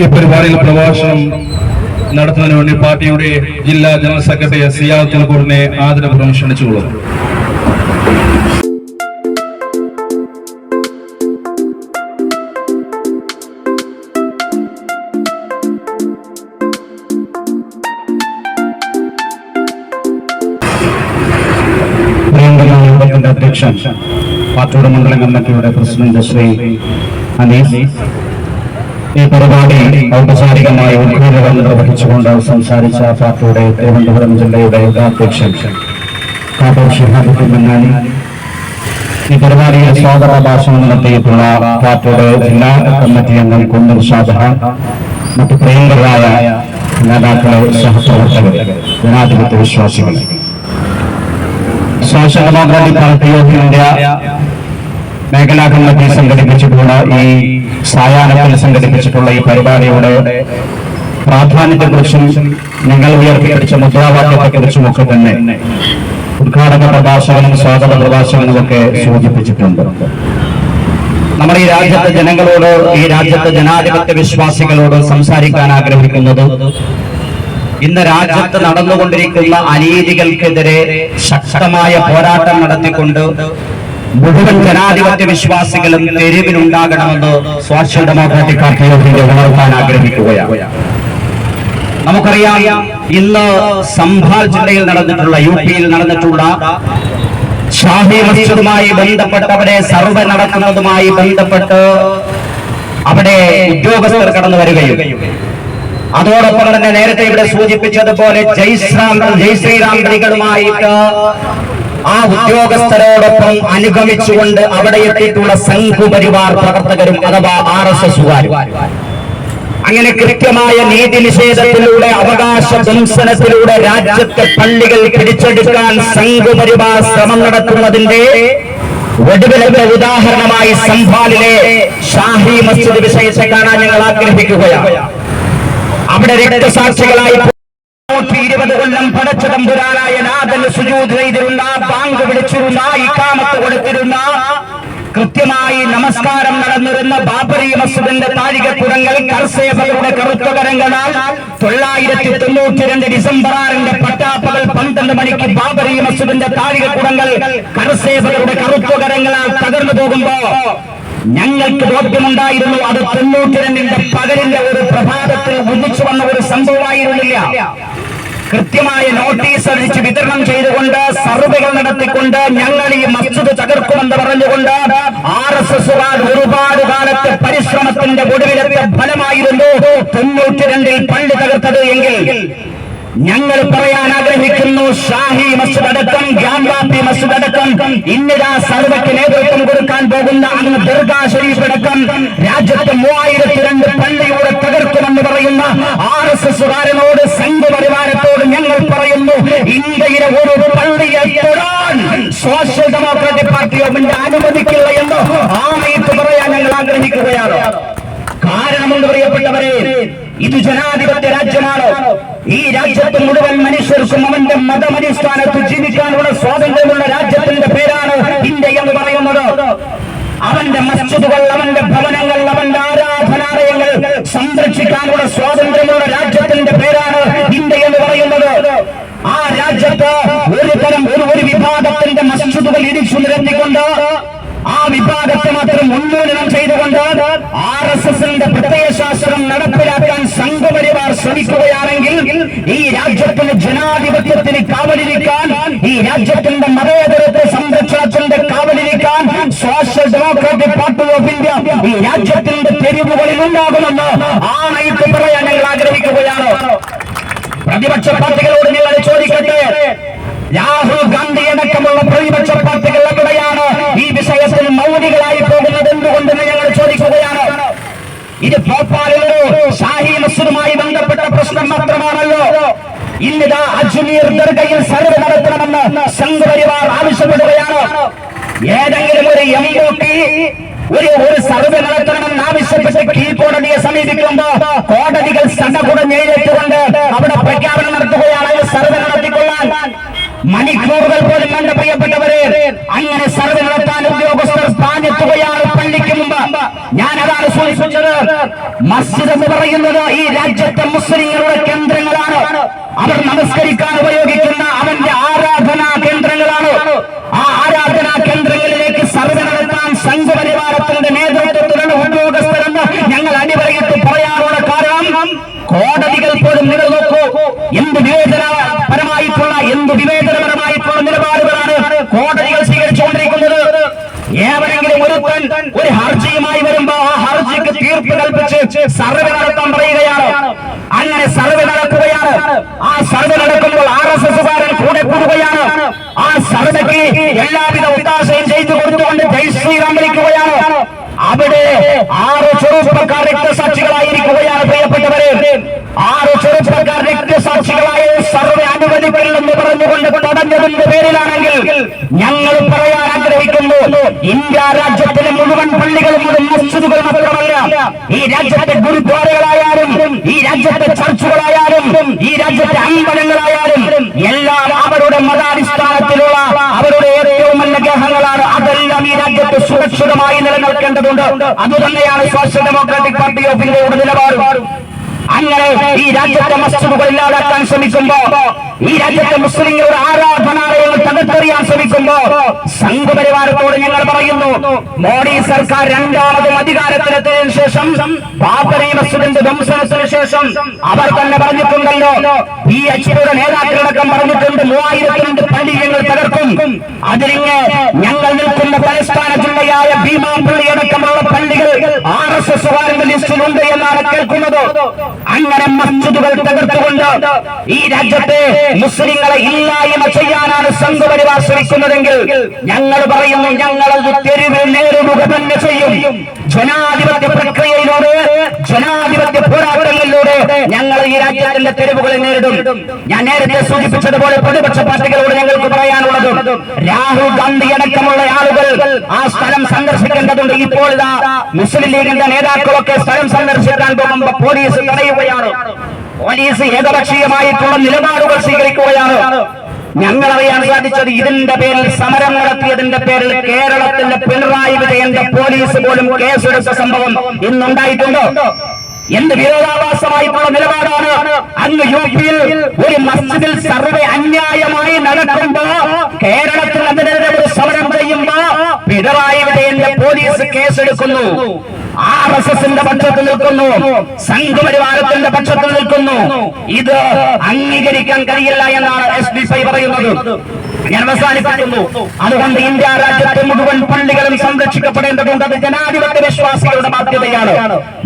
ഈ പരിപാടിയിൽ പ്രഭാഷണം നടത്തുന്നതിന് വേണ്ടി പാർട്ടിയുടെ ജില്ലാ ജനറൽ സെക്രട്ടറി സിയാദ് തിലക്കൂറിനെ ആദരപൂർവം ക്ഷണിച്ചുകൊള്ളു അധ്യക്ഷൻ പാറ്റൂർ മണ്ഡലം കമ്മിറ്റിയുടെ പ്രസിഡന്റ് ശ്രീ അനീസ്. ഈ പരിപാടി ഔപചാരികമായി ഉദ്ഘാടനം നിർവഹിച്ചുകൊണ്ട് സംസാരിച്ച പാർട്ടിയുടെ തിരുവനന്തപുരം ജില്ലയുടെ ഉപാധ്യക്ഷൻ ഷിഹാബുദ്ദീൻ മന്നാനി ഈ പരിപാടിയിൽ സ്വാഗത ഭാഷണം നടത്തിയിട്ടുള്ള പാർട്ടിയുടെ ജില്ലാ കമ്മിറ്റി അംഗം കുന്നൂർ ഷാജഹാൻ മറ്റു പ്രിയങ്കരായ നേതാക്കളെ സഹപ്രവർത്തകർ ജനാധിപത്യ വിശ്വാസികൾ social democratic party of India മേഖലാ കമ്മിറ്റി സംഘടിപ്പിച്ചിട്ടുള്ള ഈ സായാഹ്നത്തിൽ സംഘടിപ്പിച്ചിട്ടുള്ള ഈ പരിപാടിയുടെ പ്രാധാന്യത്തെക്കുറിച്ചും നിങ്ങൾ ഉയർത്തിപ്പിടിച്ച മുദ്രാവാക്യത്തെക്കുറിച്ചും ഒക്കെ തന്നെ ഉദ്ഘാടന പ്രഭാഷകനും സ്വാഗത പ്രഭാഷകനും ഒക്കെ സൂചിപ്പിച്ചിട്ടുണ്ട്. നമ്മുടെ ഈ രാജ്യത്തെ ജനങ്ങളോട് ഈ രാജ്യത്തെ ജനാധിപത്യ വിശ്വാസികളോട് സംസാരിക്കാൻ ആഗ്രഹിക്കുന്നത് ഇന്ന് രാജ്യത്ത് നടന്നുകൊണ്ടിരിക്കുന്ന അനീതികൾക്കെതിരെ ശക്തമായ പോരാട്ടം നടത്തിക്കൊണ്ട് മുഴുവൻ ജനാധിപത്യ വിശ്വാസികളും തെരുവിലുണ്ടാകണമെന്ന് സോഷ്യൽ ഡെമോക്രാറ്റിക് പാർട്ടി ഉണർത്താൻ ആഗ്രഹിക്കുകയാണ്. നമുക്കറിയാം ഇന്ന് സംഭാൽ ജില്ലയിൽ നടന്നിട്ടുള്ള യു പിയിൽ നടന്നിട്ടുള്ള ഷാഹി മസ്ജിദുമായി ബന്ധപ്പെട്ട് അവിടെ സർവ നടക്കുന്നതുമായി ബന്ധപ്പെട്ട് അവിടെ ഉദ്യോഗസ്ഥർ കടന്നു വരികയും. അതോടൊപ്പം തന്നെ നേരത്തെ ഇവിടെ സൂചിപ്പിച്ചതുപോലെ ജയ്ശ്രാം ജയ് ശ്രീരാം കളികളുമായിട്ട് ആ ഉദ്യോഗസ്ഥരോടൊപ്പം അനുഗമിച്ചുകൊണ്ട് അവിടെ എത്തിയിട്ടുള്ള സംഘപരിവാർ പ്രവർത്തകരും അഥവാ ആർ എസ് എസുകാരും. അങ്ങനെ കൃത്യമായ നീതി നിഷേധത്തിലൂടെ അവകാശ ദംശനത്തിലൂടെ രാജ്യത്തെ പള്ളികൾ പിടിച്ചെടുക്കാൻ സംഘപരിവാർ ശ്രമം നടത്തുന്നതിന്റെ ഒടുവിലത്തെ ഉദാഹരണമായി സംഭാലിലെ ഷാഹി മസ്ജിദ് വിഷയത്തെ കാണാൻ ഞങ്ങൾ ആഗ്രഹിക്കുകയാണ്. അവിടെ രക്തസാക്ഷികളായി നൂറ്റി ഇരുപത് കൊല്ലം പടച്ച തമ്പുരാനായ നാഥൻ സുജൂത് ചെയ്തിരുന്ന ബാങ്ക് വിളിച്ചിരുന്ന ഇക്കാമത്ത് കൊടുത്തിരുന്ന കൃത്യമായി നമസ്കാരം നടന്നിരുന്ന ബാബറി മസ്ജിദിന്റെ താഴികപ്പുറങ്ങൾ കർസേവകളുടെ കറുത്ത കരങ്ങളാൽ തൊള്ളായിരത്തി തൊണ്ണൂറ്റി രണ്ട് ഡിസംബർ ആറിന്റെ പട്ടാപ്പകൽ പന്ത്രണ്ട് മണിക്ക് ബാബറി മസ്ജിദിന്റെ താഴികപ്പുറങ്ങൾ കർസേവകളുടെ കറുത്ത കരങ്ങളാൽ തകർന്നു പോകുമ്പോ ഞങ്ങൾക്ക് ബോധ്യമുണ്ടായിരുന്നു അത് തൊണ്ണൂറ്റി രണ്ടിന്റെ പകലിന്റെ ഒരു പ്രഭാതത്തിൽ ഒന്നിച്ചു വന്ന ഒരു സംഭവമായിരുന്നില്ല. കൃത്യമായ നോട്ടീസ് അടിച്ച് വിതരണം ചെയ്തുകൊണ്ട് സർവേകൾ നടത്തിക്കൊണ്ട് ഞങ്ങൾ ഈ മസ്ജിദ് തകർക്കുമെന്ന് പറഞ്ഞുകൊണ്ട് ആർ എസ് എസുകാർ ഒരുപാട് കാലത്തെ പരിശ്രമത്തിന്റെ ഒടുവിലത്തെ ഫലമായിരുന്നു തൊണ്ണൂറ്റി രണ്ടിൽ പള്ളി തകർത്തത് എങ്കിൽ ഞങ്ങൾ പറയാൻ ആഗ്രഹിക്കുന്നു ഷാഹി മസ്ജിദ് അടക്കം ജാംവാപ്പി മസ്ജിദ് അടക്കം ഇന്നിതാ സർവയ്ക്ക് നേതൃത്വം കൊടുക്കാൻ പോകുന്ന അങ്ങ് ദുർഗാ ഷരീഫ് അടക്കം രാജ്യത്തെ മൂവായിരത്തി രണ്ട് പള്ളിയുടെ തകർക്കുമെന്ന് പറയുന്ന ആർ എസ് എസുകാരനോട് സംഘപരിവാരത്തോട് ഞങ്ങൾ പറയുന്നു ഇന്ത്യയിലെ ഒരു പള്ളിയെ social democratic party of India അനുവദിക്കില്ല എന്ന് ആമയിട്ട് പറയാൻ ഞങ്ങൾ ആഗ്രഹിക്കുകയാണ്. കാരണമുണ്ട് പ്രിയപ്പെട്ടവരെ ഇത് ജനാധിപത്യ രാജ്യമാണ്. ഈ രാജ്യത്ത് മുഴുവൻ മനുഷ്യർക്കും അവന്റെ മതമടിസ്ഥാനത്ത് ജീവിക്കാനുള്ള സ്വാതന്ത്ര്യമുള്ള രാജ്യത്തിന്റെ പേരാണ് ഇന്ത്യ എന്ന് പറയുന്നത് അവന്റെ മസ്ജിദുകൾ അവന്റെ ഭവനങ്ങൾ അവന്റെ ആരാധനാലയങ്ങൾ സംരക്ഷിക്കാനുള്ള സ്വാതന്ത്ര്യമുള്ള രാജ്യത്തിന്റെ പേരാണ് ഇന്ത്യ എന്ന് പറയുന്നത് ആ രാജ്യത്ത് ഒരു തരം ഒരു ഒരു വിഭാഗത്തിന്റെ മസ്ജിദുകൾ ഇടിച്ചു നിരത്തിക്കൊണ്ട് ആ വിഭാഗത്തെ മാത്രം ഉന്മൂലനം ചെയ്തുകൊണ്ട് ആർ എസ് എസിന്റെ പ്രത്യയശാസ്ത്രം നടപ്പിലാക്കാൻ സംഘപരിവാർ ശ്രമിക്കുകയാണെങ്കിൽ ഈ രാജ്യത്തിന് ജനാധിപത്യത്തിന് കാവലിരിക്കാൻ ഈ രാജ്യത്തിന്റെ മതേതരത്തെ സംരക്ഷണത്തിന്റെ കാവലിരിക്കാൻ social democratic party of India ഈ രാജ്യത്തിന്റെ തെരുവുകളിൽ ഉണ്ടാകുമെന്ന് ആണയിട്ട് പറയാൻ ഞങ്ങൾ ആഗ്രഹിക്കുകയാണ്. പ്രതിപക്ഷ പാർട്ടികളോട് ഞങ്ങൾ ചോദിക്കട്ടെ? രാഹുൽ ഗാന്ധി ഇന്നിതാ അജ്മീർ ദർഗയിൽ സർവ് നടത്തണമെന്ന് സംഘപരിവാർ ആവശ്യപ്പെടുകയാണ്. ഏതെങ്കിലും ഒരു എം ഒരു ഒരു സർവേ നടത്തണമെന്ന് ആവശ്യപ്പെട്ട് കീഴ്ക്കോടതിയെ സമീപിക്കുമ്പോ കോടതികൾ സടകുടഞ്ഞെഴുതിക്കൊണ്ട് അവിടെ പ്രഖ്യാപനം നടത്തുകയാണ് സർവേ നടത്തിക്കൊള്ളാൻ. മണിക്കൂറുകൾ പോലും വേണ്ട പ്രിയപ്പെട്ടവരെ അങ്ങനെ സർവേ നടത്താൻ ഉദ്യോഗസ്ഥർ സ്ഥാനെത്തുകയാണ് പള്ളിക്ക് മുമ്പ്. ഞാൻ അതാണ് സൂചിപ്പിച്ചത് മസ്ജിദ് എന്ന് പറയുന്നത് ഈ രാജ്യത്തെ മുസ്ലിങ്ങളുടെ കേന്ദ്രങ്ങളാണ്. അവർ നമസ്കരിക്കാൻ ഉപയോഗിക്കുന്ന അവന്റെ ആരാധനാ കേന്ദ്രങ്ങളാണ് ആ ആരാധനാ കേന്ദ്രങ്ങളിലേക്ക് സർവ നടത്താൻ സംഘപരിവാരത്തിന്റെ നേതൃത്വത്തിലുള്ള ഉദ്യോഗസ്ഥരെന്ന് ഞങ്ങൾ അടിവരയിട്ട് പറയാനുള്ള കാരണം കോടതികൾ പോലും നിലനിൽക്കൂ എന്ത് വിവേചനപരമായിട്ടുള്ള എന്ത് വിവേചനപരമായിട്ടുള്ള നിലപാടുകളാണ് കോടതികൾ സ്വീകരിച്ചുകൊണ്ടിരിക്കുന്നത് ഏവരെങ്കിലും ഒരുത്തൻ ഒരു ഹർജിയുമായി വരുമ്പോ ആ ഹർജിക്ക് തീർപ്പ് നടത്താൻ പറയുകയാണ്. അങ്ങനെ സർവേ നടക്കുകയാണ്. ആ സർവേ നടക്കുമ്പോൾ ആർ എസ് എസുകാരൻ കൂടെ കൂടുകയാണ്. ആ സർവയ്ക്ക് എല്ലാവിധ ഉദാശയും ചെയ്തു കൊടുത്തുകൊണ്ട് ജയ് ശ്രീറാം വിളിക്കുകയാണ്. അവിടെ ആറ് ചെറുപ്പക്കാർ രക്തസാക്ഷികളായിരിക്കുകയാണ് പ്രിയപ്പെട്ടവരെ. ആറ് ചെറുപ്പക്കാർ രക്തസാക്ഷികളായ സർവേ അനുവദിക്കില്ലെന്ന് പറഞ്ഞുകൊണ്ട് തടഞ്ഞതിന്റെ പേരിലാണെങ്കിൽ ഞങ്ങൾ പറയാൻ ആഗ്രഹിക്കുന്നു. ഇന്ത്യ രാജ്യത്തിലെ മുഴുവൻ പള്ളികളും ഈ രാജ്യത്തെ ഗുരുദ്വാരകളായാലും ഈ രാജ്യത്തെ ചർച്ചുകളായാലും ഈ രാജ്യത്തെ അമ്പലങ്ങളായാലും എല്ലാം അവരുടെ മതാടിസ്ഥാനത്തിലുള്ള അവരുടെ ഏറ്റവും നല്ല ഗ്രഹങ്ങളാണ്. അതെല്ലാം ഈ രാജ്യത്ത് സുരക്ഷിതമായി നിലനിൽക്കേണ്ടതുണ്ട്. അതുതന്നെയാണ് സോഷ്യൽ ഡെമോക്രാറ്റിക് പാർട്ടി ഓഫ് ഇന്ത്യയുടെ നിലപാട്. അങ്ങനെ ഈ രാജ്യത്തെ മസ്ജിദുകൾ ഇല്ലാതാക്കാൻ ശ്രമിക്കുമ്പോ ഈ രാജ്യത്തെ മുസ്ലിങ്ങളുടെ ആരാധനാലയങ്ങൾ തകർത്തെറിയാൻ ശ്രമിക്കുമ്പോ സംഘപരിവാരത്തോട് ഞങ്ങൾ പറയുന്നു മോഡി സർക്കാർ രണ്ടാമതും അധികാരത്തിലെത്തിയതിനു ശേഷം ബാബറി മസ്ജിദിന്റെ ധ്വംസനത്തിന് ശേഷം അവർ തന്നെ പറഞ്ഞിട്ടുണ്ടല്ലോ ഈ അച്ഛയുടെ നേതാക്കളടക്കം പറഞ്ഞിട്ടുണ്ട് മൂവായിരത്തിരണ്ട് പള്ളി ഞങ്ങൾ തകർക്കും. അതിലിങ്ങ് ഞങ്ങൾ നിൽക്കുന്ന തലസ്ഥാന ജില്ലയായ ഭീമാ അടക്കമുള്ള പള്ളികൾ ആർ എസ് എസ് ലിസ്റ്റിലുണ്ട് എന്നാണ് കേൾക്കുന്നത്. അങ്ങനെ മസ്ജിദുകൾ തകർത്തുകൊണ്ട് ഈ രാജ്യത്തെ മുസ്ലിങ്ങളെ ഇല്ലായ്മ ചെയ്യാനാണ് സംഘപരിവാർ ശ്രമിക്കുന്നതെങ്കിൽ ഞങ്ങൾ പറയുന്നു ഞങ്ങളത് തെരുവിൽ നേരിടുക തന്നെ ചെയ്യും. ജനാധിപത്യ പ്രക്രിയയിലൂടെ ജനാധിപത്യ പോരാട്ടങ്ങളിലൂടെ ഞങ്ങൾ ഈ രാജ്യത്തിന്റെ തെരുവുകളെ നേരിടും. ഞാൻ നേരത്തെ സൂചിപ്പിച്ചതുപോലെ പ്രതിപക്ഷ പാർട്ടികളോട് ഞങ്ങൾക്ക് പറയാനുള്ളത് രാഹുൽ ഗാന്ധി അടക്കമുള്ള ആളുകൾ ആ സ്ഥലം സന്ദർശിക്കേണ്ടതുണ്ട്. ഇപ്പോൾ മുസ്ലിം ലീഗിന്റെ നേതാക്കളൊക്കെ സ്ഥലം സന്ദർശിക്കാൻ പോകുമ്പോൾ പോലീസ് തടയുകയാണ് പോലീസ് ഏകപക്ഷീയമായിട്ടുള്ള നിലപാടുകൾ സ്വീകരിക്കുകയാണ്. ഞങ്ങൾ അറിയാൻ സാധിച്ചത് ഇതിന്റെ പേരിൽ സമരം നടത്തിയതിന്റെ പേരിൽ കേരളത്തിന്റെ പിണറായി വിജയന്റെ പോലീസ് പോലും കേസെടുത്ത സംഭവം ഇന്നുണ്ടായിട്ടുണ്ടോ. എന്ത് വിരോധാഭാസമായിട്ടുള്ള നിലപാടാണ്? അന്ന് യു പിയിൽ ഒരു മസ്ജിദിൽ സർവേ അന്യായമായി നടക്കുമ്പോ കേരളത്തിൽ അതിനെതിരെ ഒരു സമരം ചെയ്യുമ്പോ പിണറായി വിജയന്റെ പോലീസ് കേസെടുക്കുന്നു. ആർ എസ് എസിന്റെ പക്ഷത്ത് നിൽക്കുന്നു. സംഘപരിവാരത്തിന്റെ പക്ഷത്ത് നിൽക്കുന്നു. ഇത് അംഗീകരിക്കാൻ കഴിയില്ല എന്നാണ് എസ് ഡി പൈ പറയുന്നത്. ഞാൻ അവസാനിപ്പിക്കുന്നു. അതുകൊണ്ട് ഇന്ത്യ രാജ്യത്തെ മുഴുവൻ പള്ളികളും സംരക്ഷിക്കപ്പെടേണ്ടതുണ്ട് അത് ജനാധിപത്യ വിശ്വാസികളുടെ ബാധ്യതയാണ്.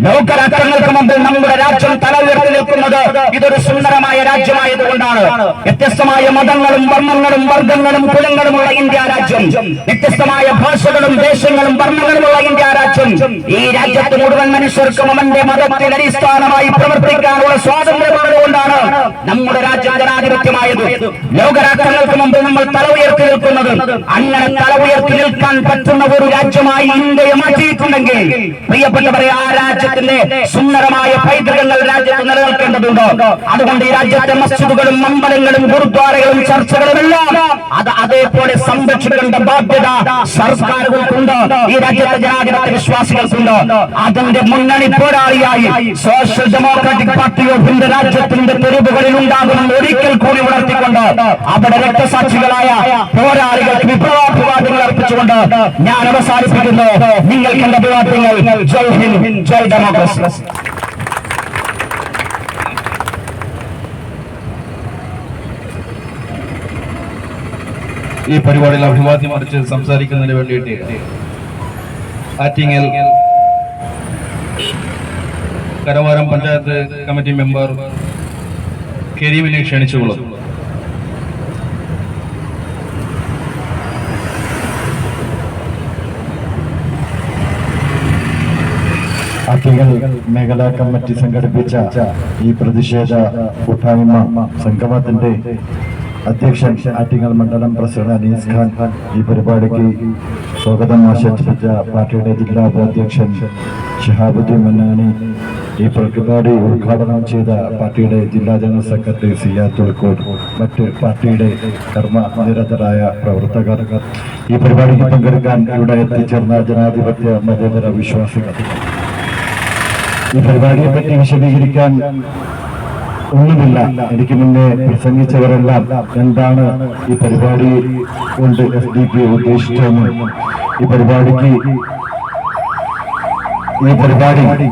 ലോകരാഷ്ട്രങ്ങൾക്ക് മുമ്പിൽ നമ്മുടെ രാജ്യം തല ഉയർത്തി നിൽക്കുന്നത് ഇതൊരു സുന്ദരമായ രാജ്യമായതുകൊണ്ടാണ്. വ്യത്യസ്തമായ മതങ്ങളും വർണങ്ങളും വർഗങ്ങളും കുലങ്ങളുമുള്ള ഇന്ത്യ രാജ്യം. വ്യത്യസ്തമായ ഭാഷകളും ദേശങ്ങളും വർണങ്ങളുമുള്ള ഇന്ത്യ രാജ്യം. ഈ രാജ്യത്ത് മുഴുവൻ മനുഷ്യർക്കും അവന്റെ മതത്തിൽ അടിസ്ഥാനമായി പ്രവർത്തിക്കാനുള്ള സ്വാതന്ത്ര്യമുള്ളതുകൊണ്ടാണ് നമ്മുടെ രാജ്യം ജനാധിപത്യമായത്. ലോകരാഷ്ട്രങ്ങൾക്ക് മുമ്പ് നമ്മൾ തല ഉയർത്തി നിൽക്കുന്നത്. അങ്ങനെ തല ഉയർത്തി നിൽക്കാൻ പറ്റുന്ന ഒരു രാജ്യമായി ഇന്ത്യയെ മാറ്റിയിട്ടുണ്ടെങ്കിൽ പ്രിയപ്പെട്ടവരെ ആ രാജ്യത്തിന്റെ സുന്ദരമായ പൈതൃകങ്ങൾ രാജ്യത്ത് നിലനിൽക്കേണ്ടതുണ്ട് അതുകൊണ്ട് ഈ രാജ്യത്തെ മസ്ജിദുകളും അമ്പലങ്ങളും ഗുരുദ്വാരകളും ചർച്ചകളും എല്ലാം അത് അതേപോലെ സംരക്ഷിക്കേണ്ട ബാധ്യത സർക്കാരുകൾക്കുണ്ട്. ഈ രാജ്യത്തെ ജനാധിപത്യ വിശ്വാസികൾക്കുണ്ട്. അതിന്റെ മുന്നണി പോരാളിയായി social democratic party of India രാജ്യത്തിന്റെ തെരുവുകളിൽ ഉണ്ടാകുമെന്ന് ഒരിക്കൽ കൂടി ഉണർത്തിക്കൊണ്ട് അവിടെ രക്തസാക്ഷികളായ പോരാളികൾക്ക് വിപ്ലവാഭിവാദങ്ങൾ അർപ്പിച്ചുകൊണ്ട് ഞാൻ അവസാനിപ്പിക്കുന്നു. നിങ്ങൾക്ക് എന്റെ അഭിവാദ്യങ്ങൾ. ജയ് ഹിന്ദ്. ജയ് ഡെമോക്രസി. ഈ പരിപാടിയിൽ അഭിവാദ്യം അടിച്ച് സംസാരിക്കുന്നതിന് വേണ്ടിയിട്ട് ആറ്റിങ്ങൽ കരവാരം പഞ്ചായത്ത് കമ്മിറ്റി മെമ്പർ കരീമിനെ ക്ഷണിച്ചുകൊള്ളുന്നു ആറ്റിങ്ങൽ മേഖലാ കമ്മിറ്റി സംഘടിപ്പിച്ച ഈ പ്രതിഷേധ കൂട്ടായ്മ സംഗമത്തിന്റെ അധ്യക്ഷൻ ആറ്റിങ്ങൽ മണ്ഡലം പ്രസിഡന്റ് അനീസ് ഖാൻ ഈ പരിപാടിക്ക് സ്വാഗതം ആശംസിച്ച പാർട്ടിയുടെ ജില്ലാ ഉപാധ്യക്ഷൻ ഷിഹാബുദ്ദീൻ മന്നാനി ഈ പരിപാടി ഉദ്ഘാടനം ചെയ്ത പാർട്ടിയുടെ ജില്ലാ ജനറൽ സെക്രട്ടറി സിയാ തുളക്കോട് മറ്റ് പാർട്ടിയുടെ കർമ്മ നിരതരായ പ്രവർത്തകർ. ഈ പരിപാടിക്ക് പങ്കെടുക്കാൻ ഇവിടെ എത്തിച്ചേർന്ന ജനാധിപത്യ മതേതര വിശ്വാസികൾ. ഈ പരിപാടിയെ പറ്റി വിശദീകരിക്കാൻ ഒന്നുമില്ല. എനിക്ക് മുന്നേ പ്രസംഗിച്ചവരെല്ലാം എന്താണ് ഈ പരിപാടി കൊണ്ട് എസ് ഡി പി ഉദ്ദേശിച്ചതെന്നും ഈ പരിപാടിക്ക് ഈ പരിപാടി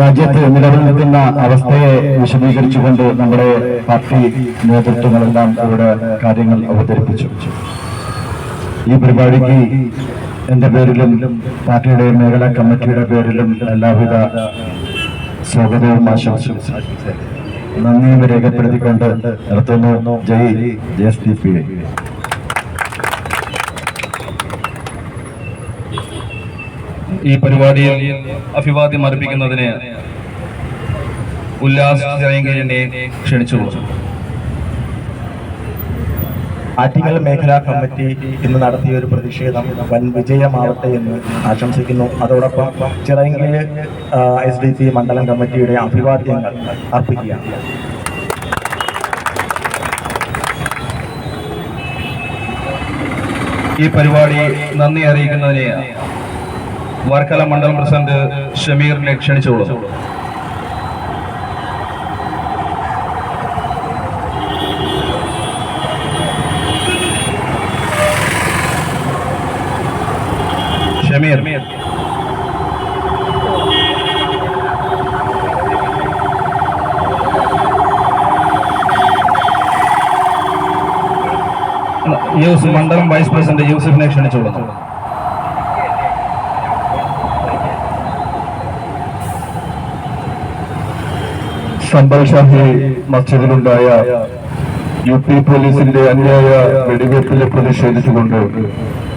രാജ്യത്ത് നിലനിൽക്കുന്ന നിൽക്കുന്ന അവസ്ഥയെ വിശദീകരിച്ചുകൊണ്ട് നമ്മുടെ പാർട്ടി നേതൃത്വങ്ങളെല്ലാം ഇവിടെ കാര്യങ്ങൾ അവതരിപ്പിച്ചു. ഈ പരിപാടിക്ക് എന്റെ പേരിലും പാർട്ടിയുടെ മേഖലാ കമ്മിറ്റിയുടെ പേരിലും എല്ലാവിധ സ്വാഗതവും ആശംസയും നന്ദിയും രേഖപ്പെടുത്തിക്കൊണ്ട് നിർത്തുന്നു. ജയ് ജെ എസ് ഡി പി. ഈ പരിപാടിയിൽ അഭിവാദ്യം അർപ്പിക്കുന്നതിന് ഉല്ലാസ് ജയങ്കലിനെ ക്ഷണിച്ചുകൊള്ളുന്നു. ആറ്റിങ്ങൽ മേഖലാ കമ്മിറ്റി ഇന്ന് നടത്തിയ ഒരു പ്രതിഷേധം വൻ വിജയമാവട്ടെ എന്ന് ആശംസിക്കുന്നു. അതോടൊപ്പം ചിറയങ്കിൽ എസ് ഡി സി മണ്ഡലം കമ്മിറ്റിയുടെ അഭിവാദ്യങ്ങൾ അർപ്പിക്കുകയാണ്. ഈ പരിപാടി നന്ദി അറിയിക്കുന്നതിന് വർക്കല മണ്ഡലം പ്രസിഡന്റ് ഷമീറിനെ ക്ഷണിച്ചുകൊള്ളുന്നു. ഷമീർ യൂസ് മണ്ഡലം വൈസ് പ്രസിഡന്റ് യൂസഫിനെ ക്ഷണിച്ചുകൊള്ളുന്നു സംബൽ ഷാഹി മസ്ജിദിലുണ്ടായ യു പി പോലീസിന്റെ അന്യായ വെടിവയ്പ്പിൽ പ്രതിഷേധിച്ചുകൊണ്ട്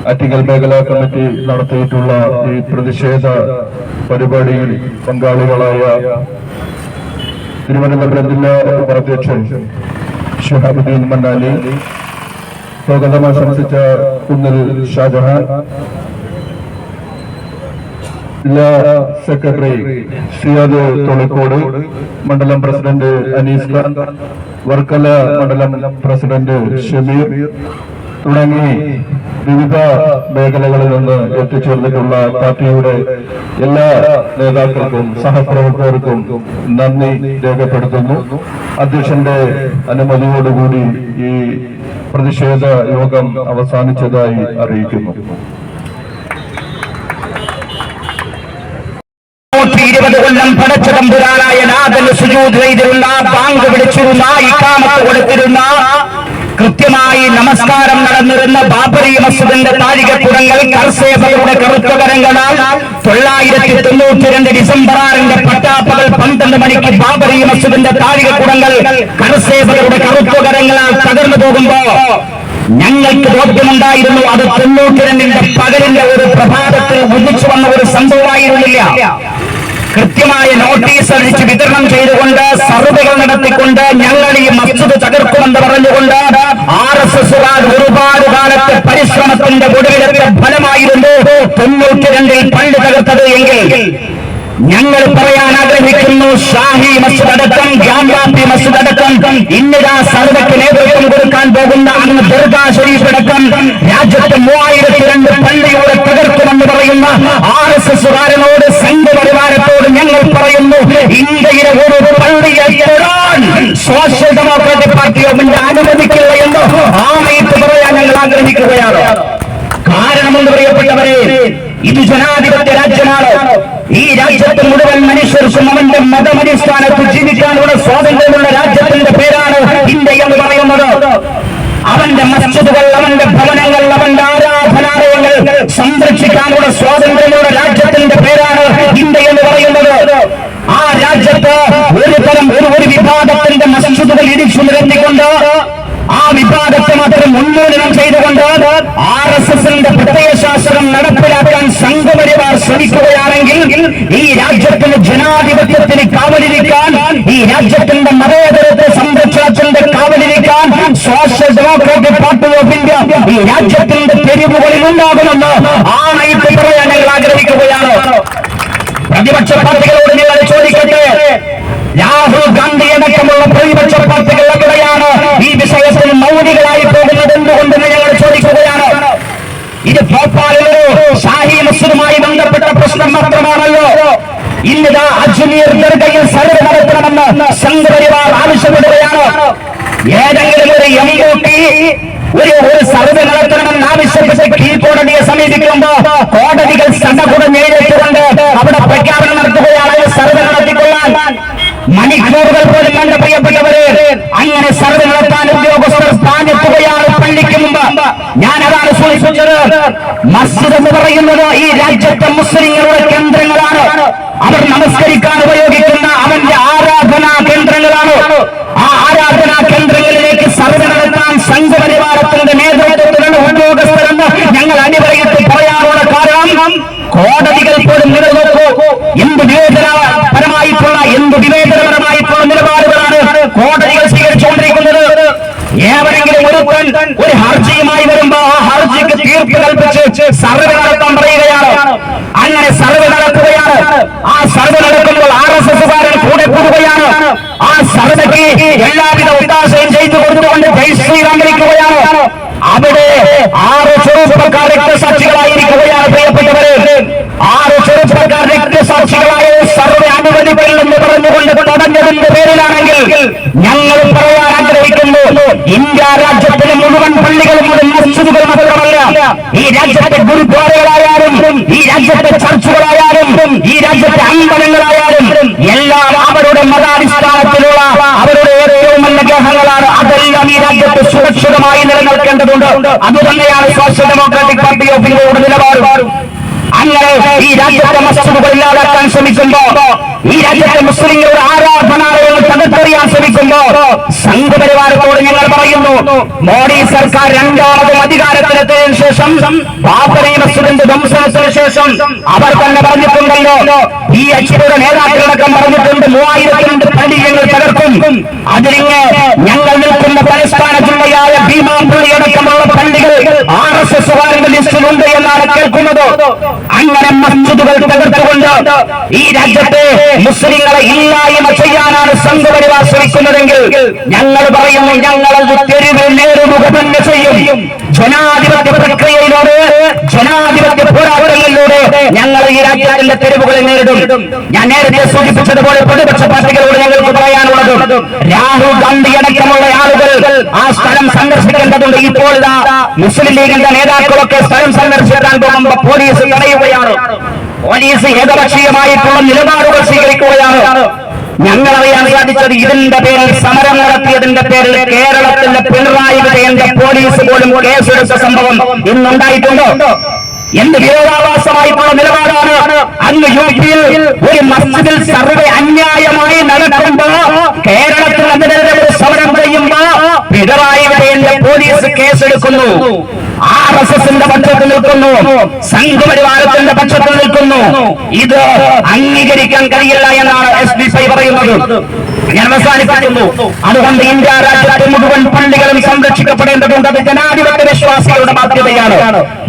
ആറ്റിങ്ങൽ മേഖലാ കമ്മിറ്റി നടത്തിയിട്ടുള്ള ഈ പ്രതിഷേധ പരിപാടിയിൽ പങ്കാളികളായ തിരുവനന്തപുരം ജില്ലാ ഉപാധ്യക്ഷൻ ഷഹാബുദ്ദീൻ മന്നാലി സ്വാഗതം ആശംസിച്ച കുന്നിൽ ഷാജഹാൻ ജില്ലാ സെക്രട്ടറി സിയാദ് തൊളിക്കോട് മണ്ഡലം പ്രസിഡന്റ് അനീസ് ഖാൻ വർക്കല മണ്ഡലം പ്രസിഡന്റ് ഷമീർ തുടങ്ങി വിവിധ മേഖലകളിൽ നിന്ന് എത്തിച്ചേർന്നിട്ടുള്ള പാർട്ടിയുടെ എല്ലാ നേതാക്കൾക്കും സഹപ്രവർത്തകർക്കും നന്ദി രേഖപ്പെടുത്തുന്നു. അധ്യക്ഷന്റെ അനുമതിയോടുകൂടി ഈ പ്രതിഷേധ യോഗം അവസാനിച്ചതായി അറിയിക്കുന്നു. ായ നാഥന് സുജൂത് ചെയ്തിരുന്ന ബാങ്ക് വിളിച്ചിരുന്ന ഇക്കാമത്ത് കൊടുത്തിരുന്ന കൃത്യമായി നമസ്കാരം നടന്നിരുന്ന ബാബറി മസ്ജിദിന്റെ താഴികപ്പുറങ്ങൾ കർസേവകളുടെ കറുത്തകരങ്ങളാൽ തൊള്ളായിരത്തി തൊണ്ണൂറ്റി രണ്ട് ഡിസംബർ ആറിന്റെ പട്ടാപ്പകൽ പന്ത്രണ്ട് മണിക്ക് ബാബറി മസ്ജിദിന്റെ താഴികക്കുടങ്ങൾ കർസേവകളുടെ കറുത്തകരങ്ങളാൽ തകർന്നു പോകുമ്പോ ഞങ്ങൾക്ക് ബോധ്യമുണ്ടായിരുന്നു അത് തൊണ്ണൂറ്റിരണ്ടിന്റെ പകലിന്റെ ഒരു പ്രഭാതത്തിൽ ഒന്നിച്ചു വന്ന ഒരു സംഭവമായിരുന്നില്ല. കൃത്യമായ നോട്ടീസ് അടിച്ച് വിതരണം ചെയ്തുകൊണ്ട് സർവേകൾ നടത്തിക്കൊണ്ട് ഞങ്ങൾ ഈ മസ്ജിദ് തകർക്കുമെന്ന് പറഞ്ഞുകൊണ്ട് ആർ എസ് എസുകാർ ഒരുപാട് കാലത്തെ പരിശ്രമത്തിന്റെ ഒടുവിലത്തെ ഫലമായിരുന്നു തൊണ്ണൂറ്റി രണ്ടിൽ പള്ളി തകർത്തത് എങ്കിൽ ഞങ്ങൾ പറയാൻ ആഗ്രഹിക്കുന്നു ഷാഹി മസ്ജിദ് അടക്കം ജാമ്യാപ്പി മസ്ജിദ് അടക്കം ഇന്നിതാ സർവയ്ക്ക് നേതൃത്വം കൊടുക്കാൻ പോകുന്ന അന്ന് ദുർഗാ ഷരീഫ് അടക്കം രാജ്യത്തെ മൂവായിരത്തി രണ്ട് പള്ളിയോടെ തകർക്കുമെന്ന് പറയുന്ന ആർ എസ് എസുകാരനോട് സംഘപരിവാരത്തോട് ഞങ്ങൾ പറയുന്നു ഇന്ത്യയിലെ ഒരു പള്ളിയെ സോഷ്യൽ ഡെമോക്രാറ്റിക് പാർട്ടി ഓഫിന്റെ അനുവദിക്കില്ല എന്ന് ആമയിട്ട് പറയാൻ ഞങ്ങൾ ആഗ്രഹിക്കുകയാണ് പ്രിയപ്പെട്ടവരെ ഇത് ജനാധിപത്യ രാജ്യമാണ്. ഈ രാജ്യത്ത് മുഴുവൻ മനുഷ്യർക്കും അവന്റെ മതമടിസ്ഥാനത്ത് ജീവിക്കാനുള്ള സ്വാതന്ത്ര്യമുള്ള രാജ്യത്തിന്റെ പേരാണ് ഇന്ത്യ എന്ന് പറയുന്നത്. അവന്റെ മസ്ജിദുകൾ അവന്റെ ഭവനങ്ങൾ അവന്റെ ആരാധനാലയങ്ങൾ സംരക്ഷിക്കാനുള്ള സ്വാതന്ത്ര്യമുള്ള രാജ്യത്തിന്റെ പേരാണ് ഇന്ത്യ എന്ന് പറയുന്നത്. ആ രാജ്യത്ത് ഒരു തരം ഒരു ഒരു വിഭാഗത്തിന്റെ മസ്ജിദുകൾ ഇടിച്ചു നിരത്തിക്കൊണ്ട് വിഭാഗത്തെ മാത്രം ഉന്മൂലനം ചെയ്തുകൊണ്ട് ആർ എസ് എസിന്റെ പ്രത്യയശാസ്ത്രം നടപ്പിലാക്കാൻ സംഘപരിവാർ ശ്രമിക്കുകയാണെങ്കിൽ ഈ രാജ്യത്തിന് ജനാധിപത്യത്തിന് കാവലിരിക്കാൻ ഈ രാജ്യത്തിന്റെ മതേതരത്തെ സംരക്ഷണത്തിന്റെ കാവലിരിക്കാൻ social democratic party of India ഈ രാജ്യത്തിന്റെ തെരുവുകളിൽ ഉണ്ടാകുമെന്ന് ആണയിട്ട് പറയാൻ ഞങ്ങൾ ആഗ്രഹിക്കുകയാണ്. പ്രതിപക്ഷ പാർട്ടികളോട് ഞങ്ങൾ ചോദിക്കട്ടെ? രാഹുൽ ഗാന്ധി അടക്കമുള്ള പ്രതിപക്ഷ പാർട്ടികൾ മൗനികളായി പോകുന്നത് എന്തുകൊണ്ടെന്ന് ഞങ്ങൾ ചോദിക്കുകയാണ്. ഇത് ഭോപ്പാലിലോ ഷാഹി മസ്ജിദുമായി ബന്ധപ്പെട്ട പ്രശ്നം മാത്രമാണല്ലോ. ഇന്നിതാ അജ്മീർ ദർഗയിൽ സർവ നടത്തണമെന്ന് സംഘപരിവാർ ആവശ്യപ്പെടുകയാണ്. ഏതെങ്കിലും ഒരു എം യു ടി ഒരു ഒരു സർവ നടത്തണമെന്ന് ആവശ്യപ്പെട്ട് കീഴ്ക്കോടതിയെ സമീപിക്കുമ്പോ കോടതികൾ സടകുടം നേരിട്ടുകൊണ്ട് അവിടെ പ്രഖ്യാപനം നടത്തുകയാണ്. സർവ സർവേ നടത്തിക്കൊള്ളാൻ മണിക്കൂറുകൾ പോലും കണ്ട മസ്ജിദ് എന്ന് പറയുന്നത് ഈ രാജ്യത്തെ മുസ്ലിങ്ങളുടെ കേന്ദ്രങ്ങളാണ്. അവർ നമസ്കരിക്കാൻ ഉപയോഗിക്കുന്ന അവന്റെ ആരാധനാ കേന്ദ്രങ്ങളാണ് ആ ആരാധനാ കേന്ദ്രങ്ങളിലേക്ക് സർവേ നടത്താൻ സംഘപരിവാരത്തിന്റെ നേതൃത്വത്തിലുള്ള ഉദ്യോഗസ്ഥരെന്ന് ഞങ്ങൾ അടിവരയിട്ട് പറയാനുള്ള കാരണം കോടതികൾ പോലും നിലനിൽക്കൂ എന്ത് വിവേചനപരമായിട്ടുള്ള എന്ത് വിവേചനപരമായിട്ടുള്ള നിലപാടുകളാണ് കോടതികൾ സ്വീകരിച്ചുകൊണ്ടിരിക്കുന്നത് ഏവരെങ്കിലും ഒരു ഒരു ഹർജിയുമായി വരുമ്പോ ആ ഹർജിക്ക് തീർപ്പ് സർവ നടത്താൻ പറയുകയാണ്. അങ്ങനെ സർവ നടത്തുകയാണ് ആ സർവ നടക്കുമ്പോൾ ആർ എസ് എസുകാരൻ കൂടെ കൂടുകയാണ്. ആ സർവയ്ക്ക് എല്ലാവിധ ഉദ്ദേശയും ചെയ്തു കൊടുത്തുകൊണ്ട് ജയ് ശ്രീറാം വിളിക്കുകയാണ് അവിടെ ആറ് ചെറുപ്പക്കാർ രക്തസാക്ഷികളായിരിക്കുകയാണ് പ്രിയപ്പെട്ടവര്. ആറ് ചെറുപ്പക്കാർ രക്തസാക്ഷികളായ തടഞ്ഞതിന്റെ പേരിലാണെങ്കിൽ ഞങ്ങൾ പറയാൻ ആഗ്രഹിക്കുന്നു ഇന്ത്യ രാജ്യത്തിലെ മുഴുവൻ പള്ളികളും മുതൽ മസ്ജിദുകൾ മാത്രമല്ല. ഈ രാജ്യത്തെ ഗുരുദ്വാരകളായാലും ഈ രാജ്യത്തെ ചർച്ചുകളായാലും ഈ രാജ്യത്തെ അമ്പലങ്ങളായാലും എല്ലാം അവരുടെ മതാടിസ്ഥാനത്തിലുള്ള അവരുടെ ഏറ്റവും നല്ല ഗ്രഹങ്ങളാണ്. അതെല്ലാം ഈ രാജ്യത്ത് സുരക്ഷിതമായി നിലനിൽക്കേണ്ടതുണ്ട്. അതുതന്നെയാണ് സോഷ്യൽ ഡെമോക്രാറ്റിക് പാർട്ടി ഓഫ് ഇന്ത്യയുടെ നിലപാട്. അങ്ങനെ ഈ രാജ്യത്തെ മസ്ജിദുകൾ ഇല്ലാതാക്കാൻ ശ്രമിക്കുമ്പോ ഈ രാജ്യത്തെ മുസ്ലിങ്ങളുടെ ആരാധനാലയങ്ങൾ തകർത്തെറിയാൻ ശ്രമിക്കുമ്പോ സംഘപരിവാരത്തോട് ഞങ്ങൾ പറയുന്നു മോഡി സർക്കാർ രണ്ടാമത് അധികാരത്തിലെത്തിയതിനു ശേഷം ബാബറി മസ്ജിദിന്റെ ധ്വംസനത്തിന് ശേഷം അവർ തന്നെ പറഞ്ഞിട്ടുണ്ടല്ലോ. ഈ അച്ഛയുടെ നേതാക്കളടക്കം പറഞ്ഞിട്ടുണ്ട് മൂവായിരത്തിരണ്ട് പള്ളി ഞങ്ങൾ തകർക്കും. അതിലിങ്ങ് ഞങ്ങൾ നിൽക്കുന്ന തലസ്ഥാന ജില്ലയായ ഭീമാപുള്ളി അടക്കമുള്ള പള്ളികൾ ആർ എസ് എസ് ലിസ്റ്റിലുണ്ട് എന്നാണ് കേൾക്കുന്നത്. അങ്ങനെ മസ്ജിദുകൾ തകർത്തുകൊണ്ട് ഈ രാജ്യത്തെ മുസ്ലിങ്ങളെ ഇല്ലായ്മ ചെയ്യാനാണ് സംഘപരിവാർ ശ്രമിക്കുന്നതെങ്കിൽ ഞങ്ങൾ പറയുന്നു ഞങ്ങൾ തെരുവിൽ തന്നെ ചെയ്യും. ജനാധിപത്യ പ്രക്രിയയിലൂടെ ജനാധിപത്യ പോരാട്ടങ്ങളിലൂടെ ഞങ്ങൾ ഈ രാജ്യത്തിന്റെ തെരുവുകളെ നേരിടും. ഞാൻ നേരത്തെ സൂചിപ്പിച്ചതുപോലെ പ്രതിപക്ഷ പാർട്ടികളോട് ഞങ്ങൾക്ക് പറയാനുള്ളത് രാഹുൽ ഗാന്ധി അടക്കമുള്ള ആളുകൾ ആ സ്ഥലം സന്ദർശിക്കേണ്ടതുണ്ട്. ഇപ്പോൾ മുസ്ലിം ലീഗിന്റെ നേതാക്കളൊക്കെ സ്ഥലം സന്ദർശിക്കാൻ പോകുമ്പോൾ പോലീസ് തടയുകയാണ്. പോലീസ് ഏകപക്ഷീയമായിട്ടുള്ള നിലപാടുകൾ സ്വീകരിക്കുകയാണ്. ഞങ്ങൾ അറിയാൻ സാധിച്ചത് ഇതിന്റെ പേരിൽ സമരം നടത്തിയതിന്റെ പേരിൽ കേരളത്തിന്റെ പിണറായി വിജയന്റെ പോലീസ് പോലും കേസെടുത്ത സംഭവം ഇന്നുണ്ടായിട്ടുണ്ടോ? എന്ത് വിരോധാഭാസമായിട്ടുള്ള നിലപാടാണ്? അന്ന് യു പിയിൽ ഒരു മസ്ജിദിൽ സർവേ അന്യായമായി നടക്കുമ്പോ കേരളത്തിൽ അതിനെതിരെ ഒരു സമരം ചെയ്യുമ്പോ പിണറായി വിജയന്റെ പോലീസ് കേസെടുക്കുന്നു. ആർ എസ് എസിന്റെ പക്ഷത്തിൽ നിൽക്കുന്നു. സംഘപരിവാരത്തിന്റെ പക്ഷത്തിൽ നിൽക്കുന്നു. ഇത് അംഗീകരിക്കാൻ കഴിയില്ല എന്നാണ് എസ് ഡി പറയുന്നത്. ഞാൻ അവസാനിപ്പിക്കുന്നു. അതുകൊണ്ട് ഇന്ത്യ രാജ്യത്തെ മുഴുവൻ പള്ളികളും സംരക്ഷിക്കപ്പെടേണ്ടതുണ്ട്. അത് ജനാധിപത്യ വിശ്വാസികളുടെ ബാധ്യതയാണ്.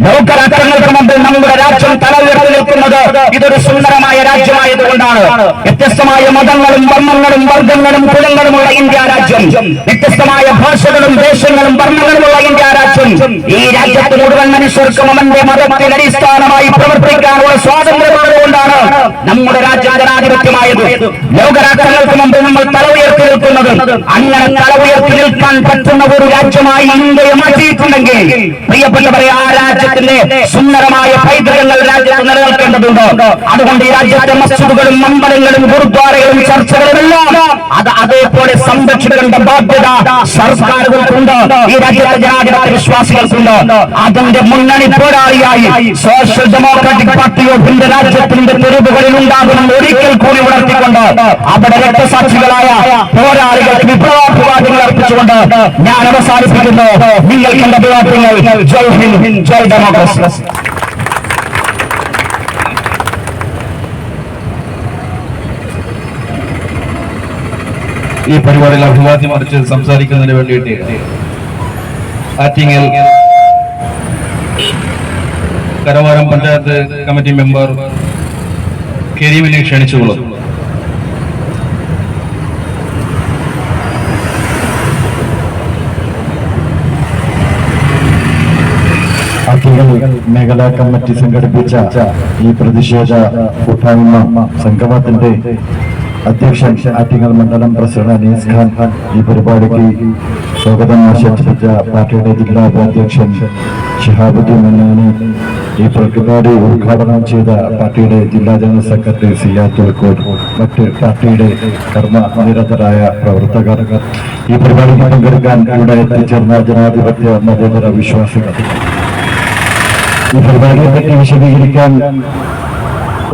ലോകരാഷ്ട്രങ്ങൾക്ക് മുമ്പിൽ നമ്മുടെ രാജ്യം തല ഉയർത്തി നിൽക്കുന്നത് ഇതൊരു സുന്ദരമായ രാജ്യമായതുകൊണ്ടാണ്. വ്യത്യസ്തമായ മതങ്ങളും വർണങ്ങളും വർഗങ്ങളും കുലങ്ങളുമുള്ള ഇന്ത്യ രാജ്യം വ്യത്യസ്തമായ ഭാഷകളും ദേശങ്ങളും വർണങ്ങളുമുള്ള ഇന്ത്യ രാജ്യം ഈ രാജ്യത്ത് മുഴുവൻ മനുഷ്യർക്കും അവന്റെ മതത്തിൽ അടിസ്ഥാനമായി പ്രവർത്തിക്കാനുള്ള സ്വാതന്ത്ര്യമുള്ളതുകൊണ്ടാണ് നമ്മുടെ രാജ്യം ജനാധിപത്യമായത്. ലോകരാഷ്ട്രങ്ങൾക്ക് മുമ്പിൽ നമ്മൾ തല ഉയർത്തി നിൽക്കുന്നത്. അങ്ങനെ തല ഉയർത്തി നിൽക്കാൻ പറ്റുന്ന ഒരു രാജ്യമായി ഇന്ത്യയെ മാറ്റിയിട്ടുണ്ടെങ്കിൽ പ്രിയപ്പെട്ടവരെ ആ രാജ്യത്തിന്റെ സുന്ദരമായ പൈതൃകങ്ങൾ രാജ്യത്ത് നിലനിൽക്കേണ്ടതുണ്ട് അതുകൊണ്ട് ഈ രാജ്യത്തെ മസ്ജിദുകളും അമ്പലങ്ങളും ഗുരുദ്വാരകളും ചർച്ചകളും എല്ലാം അത് അതേപോലെ സംരക്ഷിക്കേണ്ട ബാധ്യത സർക്കാരുകൾക്കുണ്ട്. ഈ രാജ്യത്തെ ജനാധിപത്യ വിശ്വാസികൾക്കുണ്ട്. അതിന്റെ മുന്നണി പോരാളിയായി social democratic party of India രാജ്യത്തിന്റെ തെരുവുകളിൽ ഉണ്ടാകുമെന്ന് ഒരിക്കൽ കൂടി ഉണർത്തിക്കൊണ്ട് അവിടെ രക്തസാക്ഷികളായ പോരാളികൾക്ക് വിപ്ലവാഭിവാദ്യങ്ങൾ അർപ്പിച്ചുകൊണ്ട് ഞാൻ അവസാനിപ്പിക്കുന്നു. നിങ്ങൾക്ക് എന്റെ ജയ് ഹിന്ദ്. ജയ് ഡെമോക്രസി. ഈ പരിപാടിയിൽ അഭിവാദ്യം മറിച്ച് സംസാരിക്കുന്നതിന് വേണ്ടിയിട്ട് ആറ്റിങ്ങൽ കരവാരം പഞ്ചായത്ത് കമ്മിറ്റി മെമ്പർ കെരീമിനെ ആറ്റിങ്ങൽ മേഖലാ കമ്മിറ്റി സംഘടിപ്പിച്ച ഈ പ്രതിഷേധ കൂട്ടായ്മ സംഗമത്തിന്റെ അധ്യക്ഷൻ ആറ്റിങ്ങൽ മണ്ഡലം പ്രസിഡന്റ് അനീസ് ഖാൻ ഈ പരിപാടിക്ക് സ്വാഗതം ആശംസിച്ച പാർട്ടിയുടെ ജില്ലാ ഉപാധ്യക്ഷൻ ഷിഹാബുദ്ദീൻ മന്നാനി ഈ പരിപാടി ഉദ്ഘാടനം ചെയ്ത പാർട്ടിയുടെ ജില്ലാ ജനറൽ സെക്രട്ടറി സിയാത്തുൽ കോർ മറ്റ് പാർട്ടിയുടെ കർമ്മ നിരതരായ പ്രവർത്തകർ. ഈ പരിപാടിയിൽ പങ്കെടുക്കാൻ ഇവിടെ എത്തിച്ചേർന്ന ജനാധിപത്യ മതേതര വിശ്വാസികൾ. ഈ പരിപാടിയെ പറ്റി വിശദീകരിക്കാൻ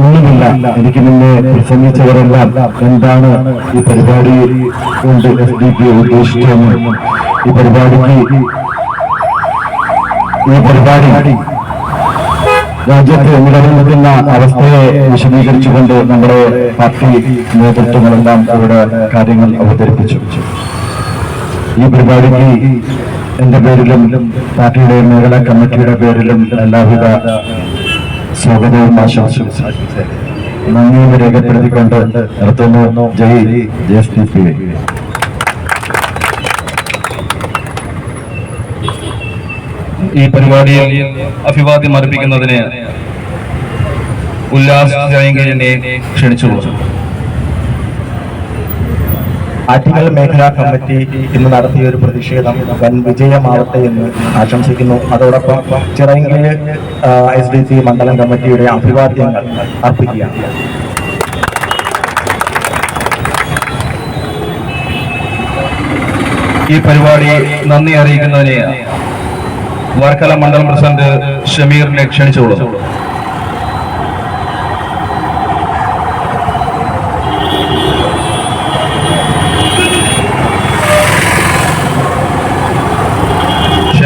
ഒന്നുമില്ല. എനിക്ക് മുന്നേ പ്രസംഗിച്ചവരെല്ലാം എന്താണ് ഈ പരിപാടി കൊണ്ട് എസ് ഡി പി ഉദ്ദേശിച്ചതെന്നും ഈ പരിപാടി ഈ പരിപാടി രാജ്യത്ത് നിലനിൽക്കുന്ന അവസ്ഥയെ വിശദീകരിച്ചുകൊണ്ട് നമ്മുടെ പാർട്ടി നേതൃത്വങ്ങളെല്ലാം അവരുടെ കാര്യങ്ങൾ അവതരിപ്പിച്ചു. ഈ പരിപാടിക്ക് എന്റെ പേരിലും പാർട്ടിയുടെ മേഖലാ കമ്മിറ്റിയുടെ പേരിലും എല്ലാവിധ സ്വാഗതവും ആശംസിച്ചു നന്ദിയും രേഖപ്പെടുത്തിക്കൊണ്ട് നിർത്തുന്നു. ജയ് ജയസ്തി ഈ പരിപാടിയിൽ അഭിവാദ്യം അർപ്പിക്കുന്നതിന് ഉല്ലാസ് ക്ഷണിച്ചു ക്ഷണിച്ചുകൊള്ളുന്നു ആറ്റിങ്ങൽ മേഖലാ കമ്മിറ്റി ഇന്ന് നടത്തിയ ഒരു പ്രതിഷേധം വൻ വിജയമാവട്ടെ എന്ന് ആശംസിക്കുന്നു. അതോടൊപ്പം ചിറയൻകീഴ് എസ് ഡി സി മണ്ഡലം കമ്മിറ്റിയുടെ അഭിവാദ്യങ്ങൾ അർപ്പിക്കുകയാണ്. ഈ പരിപാടി നന്ദി അറിയിക്കുന്നതിന് വർക്കല മണ്ഡലം പ്രസിഡന്റ് ഷമീറിനെ ക്ഷണിച്ചുകൊള്ളുന്നു.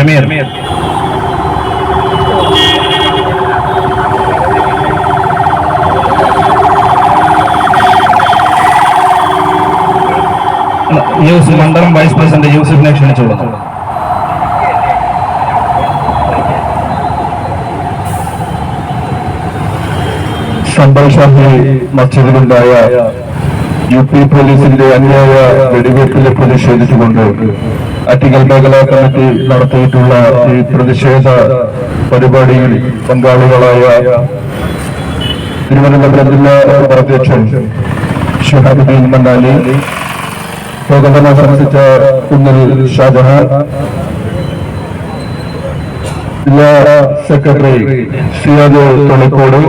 ഷമീർ യൂസ് മണ്ഡലം വൈസ് പ്രസിഡന്റ് യൂസഫിനെ ക്ഷണിച്ചുകൊള്ളുന്നു സന്തോഷാഹി മസ്ജിദിലുണ്ടായ യു പി പോലീസിന്റെ അന്യായ വെടിവയ്പ്പിലെ പ്രതിഷേധിച്ചുകൊണ്ട് അറ്റിങ്ങൽ മേഖലാ കമ്മിറ്റി നടത്തിയിട്ടുള്ള ഈ പ്രതിഷേധ പരിപാടിയിൽ പങ്കാളികളായ തിരുവനന്തപുരം ജില്ലാ അധ്യക്ഷൻ ഷഹാബുദ്ദീൻ മന്നാലി ലോകതന സംബന്ധിച്ച കുന്നിൽ ഷാജഹാൻ ജില്ലാ സെക്രട്ടറി സിയാദ് തൊളിക്കോട്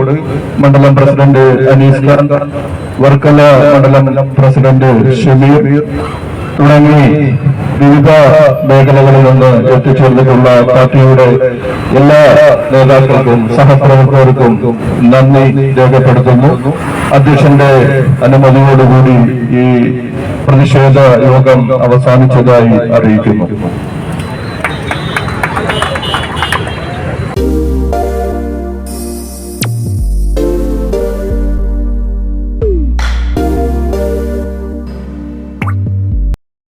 മണ്ഡലം പ്രസിഡന്റ് അനീസ് ഖാൻ വർക്കല മണ്ഡലം പ്രസിഡന്റ് ഷമീർ തുടങ്ങി വിവിധ മേഖലകളിൽ നിന്ന് എത്തിച്ചേർന്നിട്ടുള്ള പാർട്ടിയുടെ എല്ലാ നേതാക്കൾക്കും സഹപ്രവർത്തകർക്കും നന്ദി രേഖപ്പെടുത്തുന്നു. അധ്യക്ഷന്റെ അനുമതിയോടുകൂടി ഈ പ്രതിഷേധ യോഗം അവസാനിച്ചതായി അറിയിക്കുന്നു.